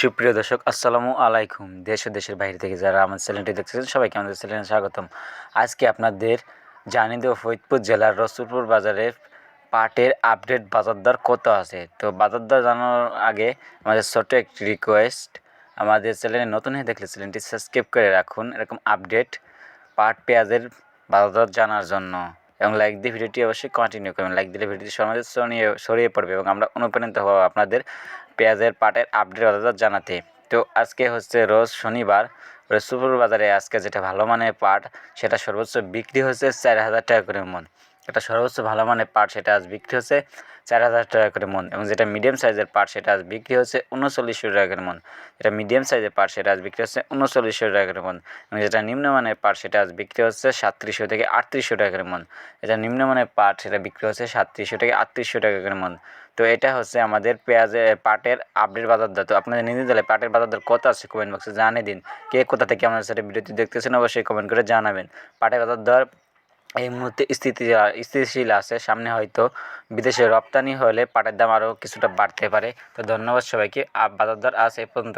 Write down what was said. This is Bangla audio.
সুপ্রিয় দর্শক, আসসালামু আলাইকুম। দেশ ও দেশের বাইরে থেকে যারা আমার চ্যানেলটি দেখতেছেন, সবাইকে আমাদের চ্যানেলে স্বাগতম। আজকে আপনাদের জানিয়ে দেব ফরিদপুর জেলার রসুলপুর বাজারে পাটের আপডেট বাজার দর কত আছে। তো বাজার দর জানানোর আগে আমাদের ছোট্ট একটি রিকোয়েস্ট আমাদের চ্যানেলে নতুন হয়ে দেখলে চ্যানেলটি সাবস্ক্রাইব করে রাখুন এরকম আপডেট পাট পেঁয়াজের বাজার দর জানার জন্য। এবং লাইক দিয়ে ভিডিওটি অবশ্যই কন্টিনিউ করবেন। লাইক দিলে ভিডিওটি সমাজে ছড়িয়ে ছড়িয়ে পড়বে এবং আমরা অনুপ্রাণিত হব আপনাদের পেঁয়াজের পাটের আপডেট অর্থাৎ জানাতে। তো আজকে হচ্ছে রোজ শনিবার সুপুর বাজারে আজকে যেটা ভালো মানের পাট, সেটা সর্বোচ্চ বিক্রি হচ্ছে চার হাজার টাকা করে মন। এটা সর্বোচ্চ ভালো মানের পাট সেটা আজ বিক্রি হচ্ছে চার হাজার টাকা করে মন এবং যেটা মিডিয়াম সাইজের পাট সেটা আজ বিক্রি হচ্ছে উনচল্লিশশো টাকা করে মন। যেটা মিডিয়াম সাইজের পাট সেটা আজ বিক্রি হচ্ছে উনচল্লিশশো টাকা করে মন এবং যেটা নিম্নমানের পাট সেটা আজ বিক্রি হচ্ছে সাতত্রিশশো থেকে আটত্রিশশো টাকা করে মন। যেটা নিম্নমানের পাট সেটা বিক্রি হচ্ছে সাতত্রিশশো থেকে আটত্রিশশো টাকা করে মন। তো এটা হচ্ছে আমাদের পেঁয়াজের, পাটের আপডেট বাজার দর। তো আপনাদের নিজের দলে পাটের বাজার দর কত আছে কমেন্ট বক্সে জানিয়ে দিন। কে কোথা থেকে আমাদের সাথে ভিডিওটি দেখতেছেন অবশ্যই কমেন্ট করে জানাবেন। পাটের বাজার দর এই মুহূর্তে স্থিতি স্থিতিশীল আছে। সামনে হয়তো বিদেশে রপ্তানি হলে পাটের দাম আরও কিছুটা বাড়তে পারে। তো ধন্যবাদ সবাইকে। বাজার দর আজ এ পর্যন্তই।